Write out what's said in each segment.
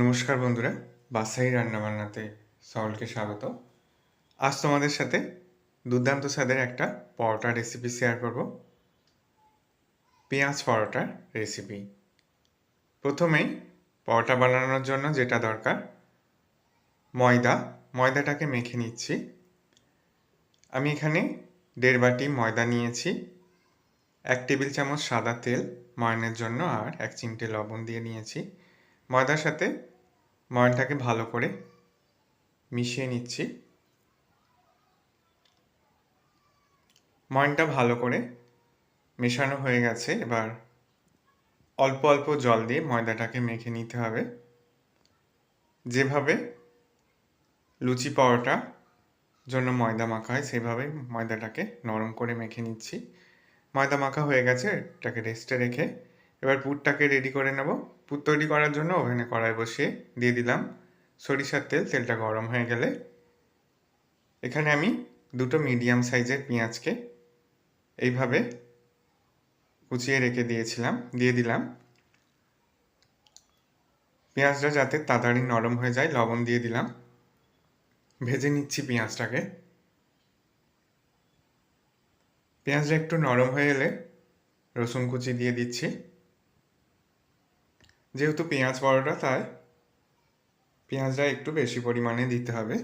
নমস্কার বন্ধুরা, বাসাই রান্নাবান্নাতে সকলকে স্বাগত। আজ তোমাদের সাথে দুর্দান্ত স্বাদের একটা পরোটা রেসিপি শেয়ার করব। পেঁয়াজ পরোটার রেসিপি প্রথমেই পরোটা বানানোর জন্য যেটা দরকার, ময়দা। ময়দাটাকে মেখে নিচ্ছি। আমি এখানে দেড় বাটি ময়দা নিয়েছি, এক টেবিল চামচ সাদা তেল ময়নের জন্য আর এক চিমটে লবণ দিয়ে নিয়েছি। ময়দার সাথে ময়নটাকে ভালো করে মিশিয়ে নিচ্ছি। ময়নটা ভালো করে মেশানো হয়ে গেছে। এবার অল্প অল্প জল দিয়ে ময়দাটাকে মেখে নিতে হবে। যেভাবে লুচি পরোটা জন্য ময়দা মাখা হয় সেভাবে ময়দাটাকে নরম করে মেখে নিচ্ছি। ময়দা মাখা হয়ে গেছে, এটাকে রেস্টে রেখে এবার পুরটাকে রেডি করে নেব। পুর তৈরি করার জন্য ওভেনে কড়াই বসিয়ে দিয়ে দিলাম। সরিষার তেল, তেলটা গরম হয়ে গেলে এখানে আমি দুটো মিডিয়াম সাইজের পেঁয়াজকে এইভাবে কুচিয়ে রেখে দিয়েছিলাম, দিয়ে দিলাম। পেঁয়াজটা যাতে তাড়াতাড়ি নরম হয়ে যায়, লবণ দিয়ে দিলাম। ভেজে নিচ্ছি পেঁয়াজটাকে। পেঁয়াজটা একটু নরম হয়ে এলে রসুন কুচি দিয়ে দিচ্ছি। যেহেতু পেঁয়াজ পরোটা তাই পেঁয়াজটা একটু বেশি পরিমাণে দিতে হবে।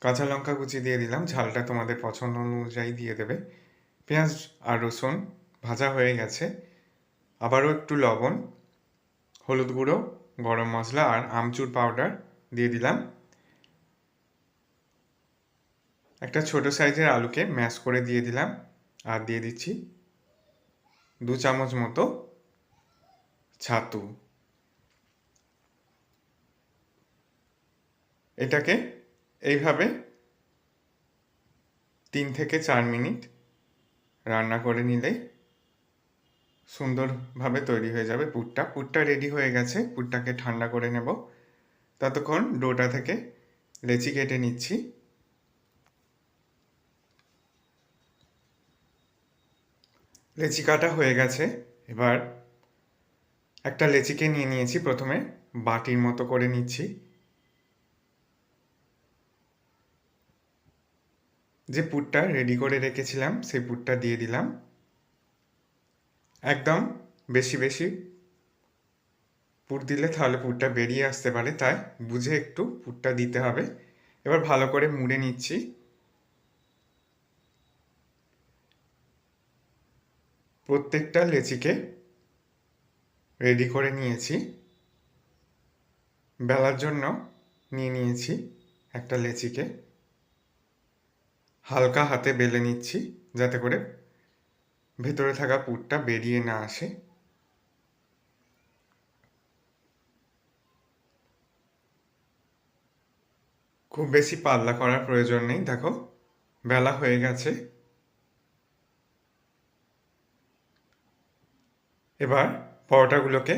কাঁচা লঙ্কা কুচি দিয়ে দিলাম, ঝালটা তোমাদের পছন্দ অনুযায়ী দিয়ে দেবে। পেঁয়াজ আর রসুন ভাজা হয়ে গেছে। আবারও একটু লবণ, হলুদ গুঁড়ো, গরম মশলা আর আমচুর পাউডার দিয়ে দিলাম। একটা ছোট সাইজের আলুকে ম্যাশ করে দিয়ে দিলাম আর দিয়ে দিচ্ছি দু চামচ মতো ছাতু। এটাকে এইভাবে তিন থেকে চার মিনিট রান্না করে নিলেই সুন্দরভাবে তৈরি হয়ে যাবে পুরটা। পুরটা রেডি হয়ে গেছে, পুরটাকে ঠান্ডা করে নেব। ততক্ষণ ডোটা থেকে লেচি কেটে নিচ্ছি। লেচি কাটা হয়ে গেছে। এবার একটা লেচিকে নিয়ে নিয়েছি প্রথমে, বাটির মতো করে নিচ্ছি। যে পুরটা রেডি করে রেখেছিলাম, সেই পুরটা দিয়ে দিলাম। একদম বেশি বেশি পুর দিলে তাহলে পুরটা বেরিয়ে আসতে পারে, তাই বুঝে একটু পুরটা দিতে হবে। এবার ভালো করে মুড়ে নিচ্ছি। প্রত্যেকটা লেচিকে রেডি করে নিয়েছি। বেলার জন্য নিয়ে নিয়েছি একটা লেচিকে। হালকা হাতে বেলে নিচ্ছি যাতে করে ভেতরে থাকা পুরটা বেরিয়ে না আসে। খুব বেশি পাল্লা করার প্রয়োজন নেই, দেখো, বেলা হয়ে গেছে। এবার পরোটাগুলোকে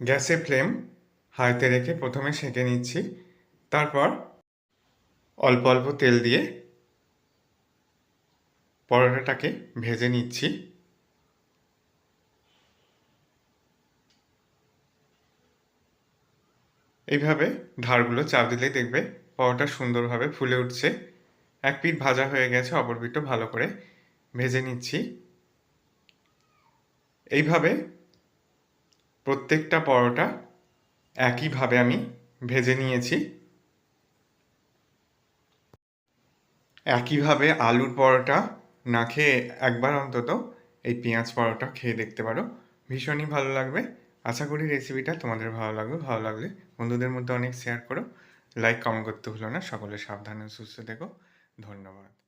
গ্যাসে ফ্লেম হাইতে রেখে প্রথমে সেঁকে নিচ্ছি। তারপর অল্প অল্প তেল দিয়ে পরোটাটাকে ভেজে নিচ্ছি। এইভাবে ধারগুলো চাপ দিলেই দেখবে পরোটা সুন্দরভাবে ফুলে উঠছে। এক পিঠ ভাজা হয়ে গেছে, অপর পিঠও ভালো করে ভেজে নিচ্ছি। এইভাবে প্রত্যেকটা পরোটা একইভাবে আমি ভেজে নিয়েছি। একইভাবে আলুর পরোটা না খেয়ে একবার অন্তত এই পেঁয়াজ পরোটা খেয়ে দেখতে পারো। ভীষণই ভালো লাগবে। আশা করি রেসিপিটা তোমাদের ভালো লাগবে। ভালো লাগলে বন্ধুদের মধ্যে অনেক শেয়ার করো। লাইক কমেন্ট করতে ভুলো না। সকলে সাবধানে সুস্থ থেকো। ধন্যবাদ।